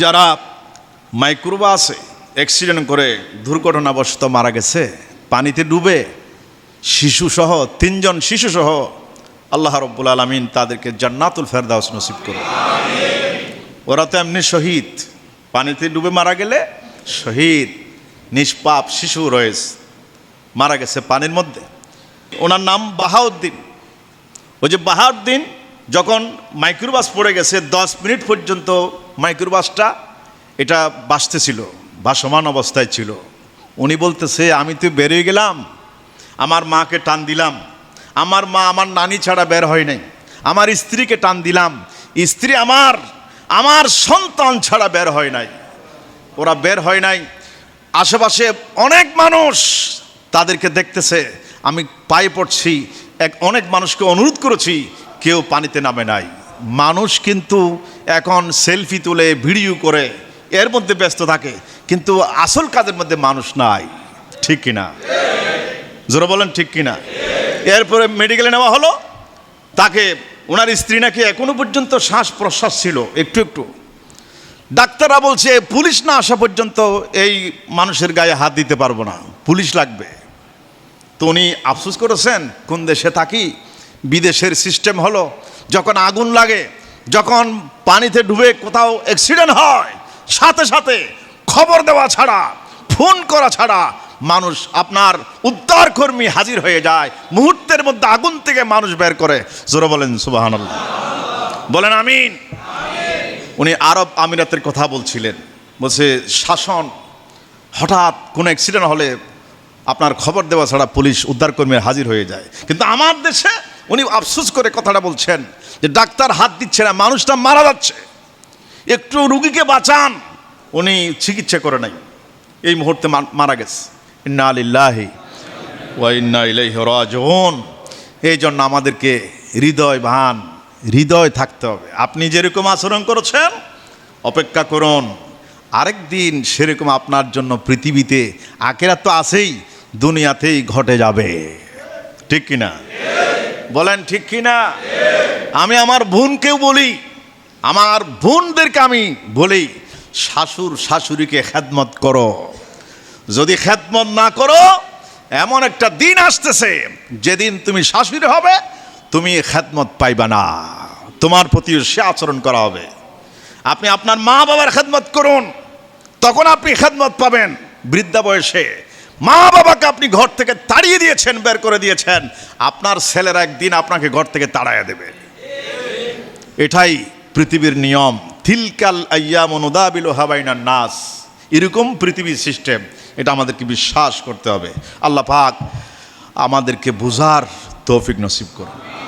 যারা মাইক্রোবাসে অ্যাক্সিডেন্ট করে দুর্ঘটনাবশত মারা গেছে, পানিতে ডুবে শিশুসহ তিনজন শিশুসহ আল্লাহ রব্বুল আলমিন তাদেরকে জান্নাতুল ফেরদাউস নসিব করুন। ওরা তো এমনি শহীদ। পানিতে ডুবে মারা গেলে শহীদ, নিষ্পাপ শিশু রয়েছে, মারা গেছে পানির মধ্যে। ওনার নাম বাহাউদ্দিন। ওই যে বাহাউদ্দিন যখন মাইক্রোবাস পড়ে গেছে, দশ মিনিট পর্যন্ত মাইক্রোবাসটা, এটা বাঁচতেছিল, ভাসমান অবস্থায় ছিল। উনি বলতেছে, আমি তো বেরিয়ে গেলাম, আমার মাকে টান দিলাম, আমার মা আমার নানি ছাড়া বের হয় নাই, আমার স্ত্রীকে টান দিলাম, স্ত্রী আমার আমার সন্তান ছাড়া বের হয় নাই, ওরা বের হয় নাই। আশেপাশে অনেক মানুষ তাদেরকে দেখতেছে, আমি পায়ে পড়ছি, এক অনেক মানুষকে অনুরোধ করেছি, কেউ পানিতে নামে নাই। মানুষ কিন্তু এখন সেলফি তুলে, ভিডিও করে, এর মধ্যে ব্যস্ত থাকে। কিন্তু আসল কাজের মধ্যে মানুষ নাই। ঠিক কিনা? জোরে বলেন, ঠিক কিনা? এরপরে মেডিকেলে নেওয়া হলো। তাকে ওনার স্ত্রী নাকি এখনও পর্যন্ত শ্বাস প্রশ্বাস ছিল, একটু একটু। ডাক্তাররা বলছে, পুলিশ না আসা পর্যন্ত এই মানুষের গায়ে হাত দিতে পারব না। পুলিশ লাগবে। তো উনি, আফসোস করেছেন, কোন দেশে থাকি? বিদেশের সিস্টেম হলো। যখন আগুন লাগে, যখন পানিতে ডুবে কোথাও অ্যাক্সিডেন্ট হয়, সাথে সাথে খবর দেওয়া ছাড়া ফোন করা ছাড়া মানুষ আপনার উদ্ধার কর্মী হাজির হয়ে যায়। মুহূর্তের মধ্যে আগুন থেকে মানুষ বের করে। জোরে বলেন সুবাহান বলেন, আমিন। উনি আরব আমিরাতের কথা বলছিলেন। বলছে, শাসন, হঠাৎ কোনো অ্যাক্সিডেন্ট হলে আপনার খবর দেওয়া ছাড়া পুলিশ উদ্ধারকর্মী হাজির হয়ে যায়। কিন্তু আমার দেশে উনি আফসোস করে কথাটা বলছেন যে ডাক্তার হাত দিচ্ছে না, মানুষটা মারা যাচ্ছে। একটু রুগীকে বাঁচান। উনি চিকিৎসা করে নাই। এই মুহূর্তে মারা গেছে। ইন্না আলিল্লাহি ওয়া ইন্না ইলাইহি রাজিউন। এই জন্য আমাদেরকে হৃদয় ভান, হৃদয় থাকতে হবে। আপনি যেরকম আচরণ করেছেন, অপেক্ষা করুন। আরেক দিন সেরকম আপনার জন্য পৃথিবীতে আকেরা তো আছেই, দুনিয়াতেই ঘটে যাবে। ঠিক কিনা? বলেন, ঠিক কিনা? আমি আমার বোনকেও বলি, আমার বোনদেরকে আমি বলি, শাশুর, শাশুড়িকে খেদমত করো। যদি খেদমত না করো, এমন একটা দিন আসতেছে, যেদিন তুমি শাশুড়ি হবে, তুমি খেদমত পাইবা না। তোমার প্রতি সে আচরণ করা হবে। আপনি আপনার মা বাবার খেদমত করুন, তখন আপনি খেদমত পাবেন বৃদ্ধা বয়সে। মা বাবাকে আপনি ঘর থেকে তাড়িয়ে দিয়েছেন, বের করে দিয়েছেন। আপনার ছেলের একদিন আপনাকে ঘর থেকে তাড়াইয়া দেবে। এটাই পৃথিবীর নিয়ম। থিলকাল আয়াম অনুদাবিল হাবাইনার নাস। এরকম পৃথিবীর সিস্টেম এটা আমাদেরকে বিশ্বাস করতে হবে। আল্লাহ পাক আমাদেরকে বুঝার তৌফিক নসিব করুন।